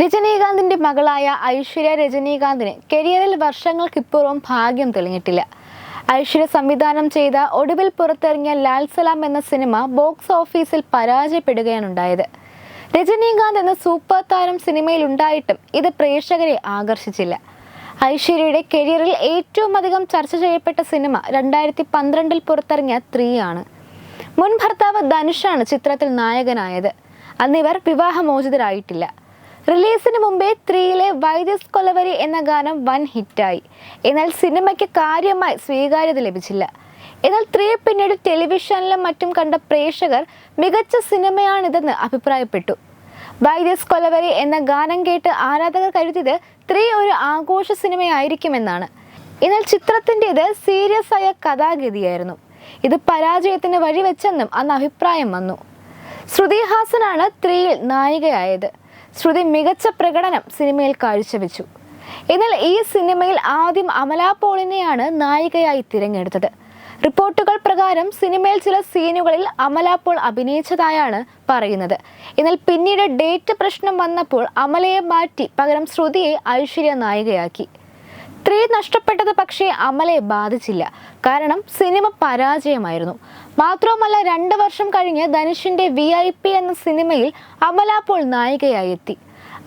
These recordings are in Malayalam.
രജനീകാന്തിന്റെ മകളായ ഐശ്വര്യ രജനീകാന്തിന് കരിയറിൽ വർഷങ്ങൾക്കിപ്പുറവും ഭാഗ്യം തെളിഞ്ഞിട്ടില്ല. ഐശ്വര്യ സംവിധാനം ചെയ്ത ഒടുവിൽ പുറത്തിറങ്ങിയ ലാൽ സലാം എന്ന സിനിമ ബോക്സ് ഓഫീസിൽ പരാജയപ്പെടുകയാണ് ഉണ്ടായത്. രജനീകാന്ത് എന്ന സൂപ്പർ താരം സിനിമയിൽ ഉണ്ടായിട്ടും ഇത് പ്രേക്ഷകരെ ആകർഷിച്ചില്ല. ഐശ്വര്യയുടെ കരിയറിൽ ഏറ്റവും അധികം ചർച്ച ചെയ്യപ്പെട്ട സിനിമ രണ്ടായിരത്തി പന്ത്രണ്ടിൽ പുറത്തിറങ്ങിയ ത്രീ ആണ് മുൻ ഭർത്താവ് ധനുഷാണ് ചിത്രത്തിൽ നായകനായത്. അന്നിവർ വിവാഹമോചിതരായിട്ടില്ല. റിലീസിന് മുമ്പേ ത്രീയിലെ വൈദ്യസ് കൊലവരി എന്ന ഗാനം വൻ ഹിറ്റായി. എന്നാൽ സിനിമയ്ക്ക് കാര്യമായി സ്വീകാര്യത ലഭിച്ചില്ല. എന്നാൽ ത്രീ പിന്നീട് ടെലിവിഷനിലും മറ്റും കണ്ട പ്രേക്ഷകർ മികച്ച സിനിമയാണിതെന്ന് അഭിപ്രായപ്പെട്ടു. വൈദ്യസ് കൊലവരി എന്ന ഗാനം കേട്ട് ആരാധകർ കരുതിയത് ത്രീ ഒരു ആഘോഷ സിനിമയായിരിക്കുമെന്നാണ്. എന്നാൽ ചിത്രത്തിന്റെത് സീരിയസ് ആയ കഥാഗതിയായിരുന്നു. ഇത് പരാജയത്തിന് വഴിവെച്ചെന്നും അന്ന് അഭിപ്രായം വന്നു. ശ്രുതിഹാസനാണ് ത്രീയിൽ നായികയായത്. ശ്രുതി മികച്ച പ്രകടനം സിനിമയിൽ കാഴ്ചവെച്ചു. എന്നാൽ ഈ സിനിമയിൽ ആദ്യം അമല പോളിനെയാണ് നായികയായി തിരഞ്ഞെടുത്തത്. റിപ്പോർട്ടുകൾ പ്രകാരം സിനിമയിൽ ചില സീനുകളിൽ അമല പോൾ അഭിനയിച്ചതായാണ് പറയുന്നത്. എന്നാൽ പിന്നീട് ഡേറ്റ് പ്രശ്നം വന്നപ്പോൾ അമലയെ മാറ്റി പകരം ശ്രുതിയെ ഐശ്വര്യ നായികയാക്കി. ത്രീ നഷ്ടപ്പെട്ടത് പക്ഷേ അമലയെ ബാധിച്ചില്ല. കാരണം സിനിമ പരാജയമായിരുന്നു. മാത്രവുമല്ല രണ്ട് വർഷം കഴിഞ്ഞ് ധനുഷിന്റെ വി ഐ പി എന്ന സിനിമയിൽ അമല അപ്പോൾ നായികയായി എത്തി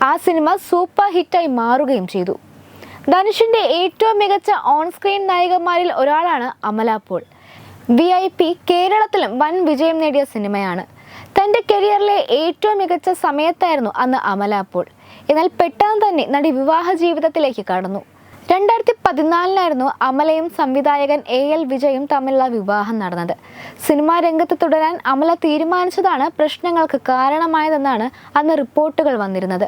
ആ സിനിമ സൂപ്പർ ഹിറ്റായി മാറുകയും ചെയ്തു. ധനുഷിന്റെ ഏറ്റവും മികച്ച ഓൺ സ്ക്രീൻ നായികമാരിൽ ഒരാളാണ് Amala Paul V I P കേരളത്തിലും വൻ വിജയം നേടിയ സിനിമയാണ്. തന്റെ കരിയറിലെ ഏറ്റവും മികച്ച സമയത്തായിരുന്നു അന്ന് അമല പോൾ എന്നാൽ പെട്ടെന്ന് തന്നെ നടി വിവാഹ ജീവിതത്തിലേക്ക് കടന്നു. രണ്ടായിരത്തി പതിനാലിനായിരുന്നു അമലയും സംവിധായകൻ എ എൽ വിജയും തമ്മിലുള്ള വിവാഹം നടന്നത്. സിനിമാ രംഗത്ത് തുടരാൻ അമല തീരുമാനിച്ചതാണ് പ്രശ്നങ്ങൾക്ക് കാരണമായതെന്നാണ് അന്ന് റിപ്പോർട്ടുകൾ വന്നിരുന്നത്.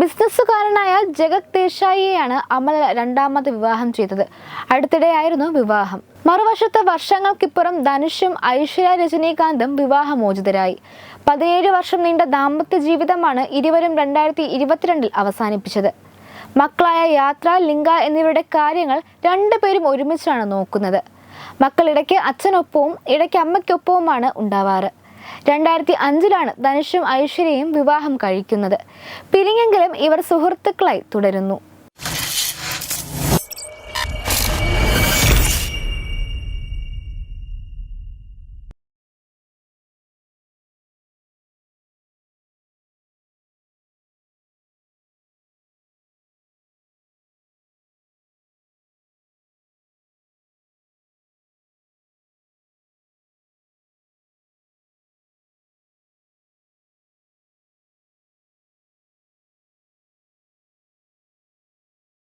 ബിസിനസ്സുകാരനായ ജഗത് ദേശായിയെയാണ് അമല രണ്ടാമത് വിവാഹം ചെയ്തത്. അടുത്തിടെയായിരുന്നു വിവാഹം. മറുവശത്ത് വർഷങ്ങൾക്കിപ്പുറം ധനുഷും ഐശ്വര്യ രജനീകാന്തും വിവാഹമോചിതരായി. പതിനേഴ് വർഷം നീണ്ട ദാമ്പത്യ ജീവിതമാണ് ഇരുവരും രണ്ടായിരത്തി ഇരുപത്തിരണ്ടിൽ അവസാനിപ്പിച്ചത്. മക്കളായ യാത്ര ലിംഗ എന്നിവരുടെ കാര്യങ്ങൾ രണ്ടുപേരും ഒരുമിച്ചാണ് നോക്കുന്നത്. മക്കളിടയ്ക്ക് അച്ഛനൊപ്പവും ഇടയ്ക്ക് അമ്മയ്ക്കൊപ്പവുമാണ് ഉണ്ടാവാറ്. രണ്ടായിരത്തി അഞ്ചിലാണ് ധനുഷും ഐശ്വര്യയും വിവാഹം കഴിക്കുന്നത്. പിരിഞ്ഞെങ്കിലും ഇവർ സുഹൃത്തുക്കളായി തുടരുന്നു.